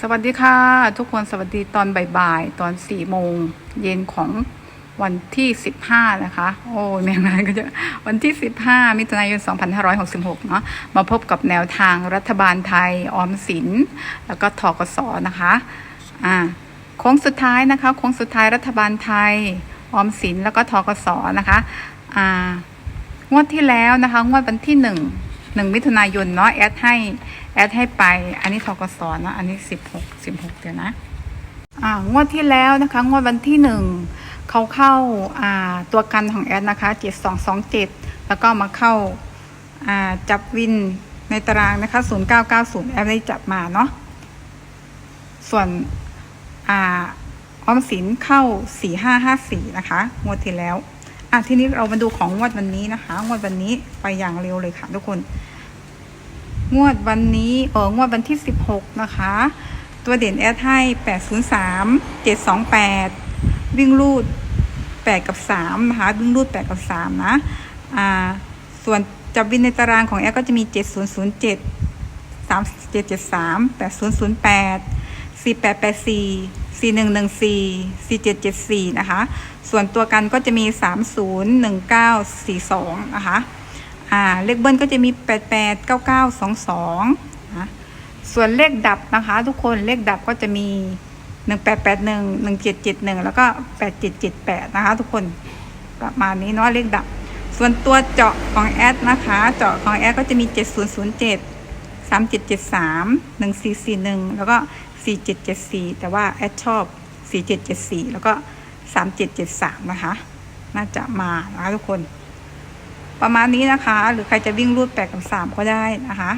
สวัสดีค่ะ ทุกคนสวัสดีตอนบ่ายๆ ตอนสี่โมงเย็นของวันที่สิบห้านะคะ โอ้แม่งานก็จะวันที่สิบห้ามิถุนายนสองพันห้าร้อยหกสิบหกเนาะมาพบกับแนวทางรัฐบาลไทยออมสิน แล้วก็ทกสนะคะอ่าโค้งสุดท้ายนะคะโค้งสุดท้ายรัฐบาลไทยออมสินแล้วก็ทกสนะคะอ่างวดที่แล้วนะคะ งวดวันที่หนึ่ง หนึ่งมิถุนายนเนาะแอดให้แอดให้ไป อันนี้ทกสนาะอันนี้สิบหกสิบหกเดี๋ยวนะอ่างวดที่แล้วนะคะ งวดวันที่หนึ่งเขาเข้าอ่าตัวกันของแอดนะคะเจ็ดสองสองเจ็ดแล้วก็มาเข้าอ่าจับวินในตารางนะคะศูนย์เก้าเก้าศูนย์แอดได้จับมาเนาะส่วนอ่าออมสินเข้าสี่ห้าห้าสี่นะคะ งวดที่แล้ว่ะทีนี้เรามาดูของงวดวันนี้นะคะ งวดวันนี้ไปอย่างเร็วเลยค่ะทุกคน งวดวันนี้เอองวดวันที่สิบหกนะคะ ตัวเด่นแอดไทยแปดศูนย์สามเจ็ดสองแปดวิ่งลูดแปดกับสามนะคะวิ่งลูดแปดกับสามนะอ่าส่วนจับวินในตารางของแอดก็จะมีเจ็ดศูนย์ศูนย์เจ็ดสามเจ็ดเจ็ดสามแปดศูนย์ศูนย์แปดสี่แปดแปดสี่ 4114 4774 นะคะ ส่วนตัวกันก็จะมี 301942 นะคะ อ่า เลขเบิ้ลก็จะมี 88 99 22นะส่วนเลขดับนะคะ ทุกคนเลขดับก็จะมี 1881 1771 แล้วก็ 8778 นะคะ ทุกคนประมาณนี้เนาะเลขดับ ส่วนตัวเจาะของแอดนะคะ เจาะของแอดก็จะมี 7007 3773 1441 แล้วก็ 4774 แต่ว่าแอดชอบ 4774 แล้วก็ 3773 นะคะ น่าจะมานะคะทุกคน ประมาณนี้นะคะ หรือใครจะวิ่งรูดแปดกับสามก็ได้นะคะ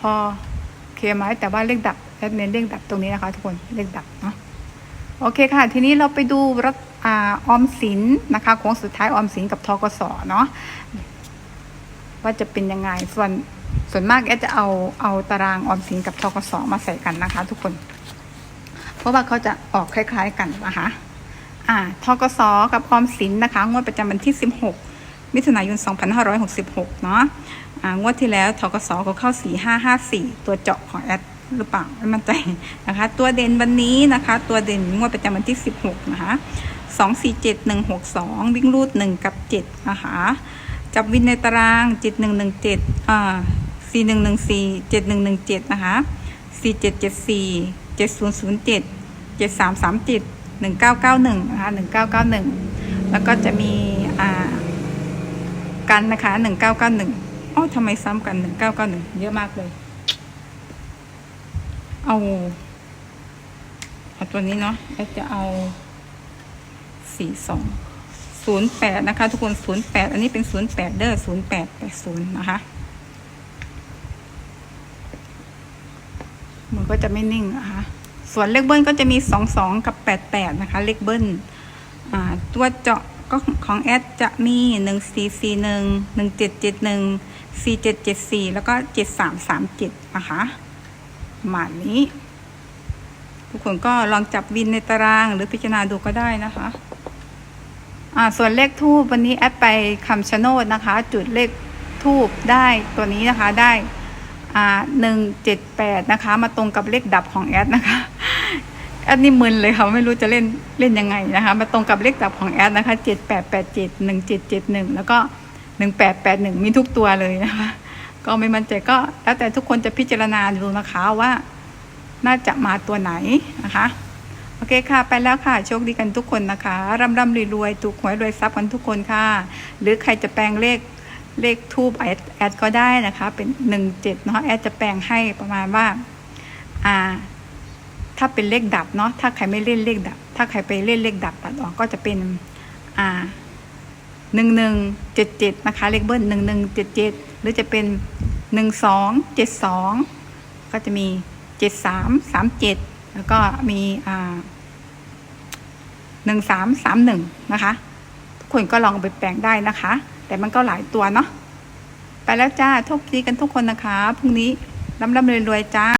พอเคไหมแต่ว่าเลขดับแอดเน้นเลขดับตรงนี้นะคะ ทุกคนเลขดับเนาะโอเคค่ะ ทีนี้เราไปดูรัฐอ่าออมสินนะคะโค้งสุดท้ายออมสินกับทกสเนาะว่าจะเป็นยังไงส่วน ส่วนมากแอดจะเอาเอาตารางออมสินกับทกสมาใส่กันนะคะ ทุกคน เพราะว่าเขาจะออกคล้าย ๆกันนะคะอ่าทกสกับออมสินนะคะ งวดประจำวันที่ 16 มิถุนายน 2566 เนาะอ่างวดที่แล้วทกสเขาเข้า 4554 ตัวเจาะของแอดหรือเปล่าไม่มั่นใจนะคะ ตัวเด่นวันนี้นะคะ ตัวเด่นงวดประจำวันที่ 16 นะคะ 247162 วิ่งรูด 1 กับ 7 นะคะ จับวินในตาราง 7117อ่า 4114 7117นะคะ4774 7007 7337หนึ่งเก้าเก้าหนึ่งนะคะหนึ่งเก้าเก้าหนึ่งแล้วก็จะมีอ่ากันนะคะหนึ่งเก้าเก้าหนึ่งอ๋อทำไมซ้ำกันหนึ่งเก้าเก้าหนึ่งเยอะมากเลย เอาเอาตัวนี้เนาะแล้วจะเอาสี่สองศูนย์แปดนะคะ ทุกคนศูนย์แปดอันนี้เป็นศูนย์แปดเด้อศูนย์แปดแปดศูนย์นะคะ มันก็จะไม่นิ่งนะคะส่วนเลขเบิ้ลก็จะมีสองสองกับแปดแปดนะคะ เลขเบิ้ลตัวเจาะก็ของแอดจะมีหนึ่งสี่สี่หนึ่งหนึ่งเจ็ดเจ็ดหนึ่งสี่เจ็ดเจ็ดสี่แล้วก็เจ็ดสามสามเจ็ดนะคะประมานี้ ทุกคนก็ลองจับวินในตารางหรือพิจารณาดูก็ได้นะคะอ่าส่วนเลขทูบวันนี้แอดไปคำชะโนดนะคะ จุดเลขทูบได้ตัวนี้นะคะได้ หนึ่งเจ็ดแปดนะคะ มาตรงกับเลขดับของแอดนะคะแอดนี่มึนเลยค่ะไม่รู้จะเล่นเล่นยังไงนะคะ มาตรงกับเลขดับของแอดนะคะเจ็ดแปดแปดเจ็ดหนึ่งเจ็ดเจ็ดหนึ่งแล้วก็หนึ่งแปดแปดหนึ่งมีทุกตัวเลยนะคะ ก็ไม่มั่นใจก็แล้วแต่ทุกคนจะพิจารณาดูนะคะว่าน่าจะมาตัวไหนนะคะโอเคค่ะ ไปแล้วค่ะ โชคดีกันทุกคนนะคะร่ำร่ำรวยๆถูกหวยรวยทรัพย์กันทุกคนค่ะ หรือใครจะแปลงเลข เลขทูบแอดแอดก็ได้นะคะ เป็นหนึ่งเจ็ดเนาะแอดจะแปลงให้ประมาณว่าอ่า ถ้าเป็นเลขดับเนาะถ้าใครไม่เล่นเลขดับ ถ้าใครไปเล่นเลขดับตัดออกก็จะเป็นอ่าหนึ่งหนึ่งเจ็ดเจ็ดนะคะเลขเบิ้ลหนึ่งหนึ่งเจ็ดเจ็ดหรือจะเป็นหนึ่งสองเจ็ดสองก็จะมีเจ็ดสามสามเจ็ดแล้วก็มีอ่าหนึ่งสามสามหนึ่งนะคะ ทุกคนก็ลองไปแปลงได้นะคะ แต่มันก็หลายตัวเนาะ ไปแล้วจ้าโชคดีกันทุกคนนะคะ พรุ่งนี้ร่ำร่ำรวยๆจ้า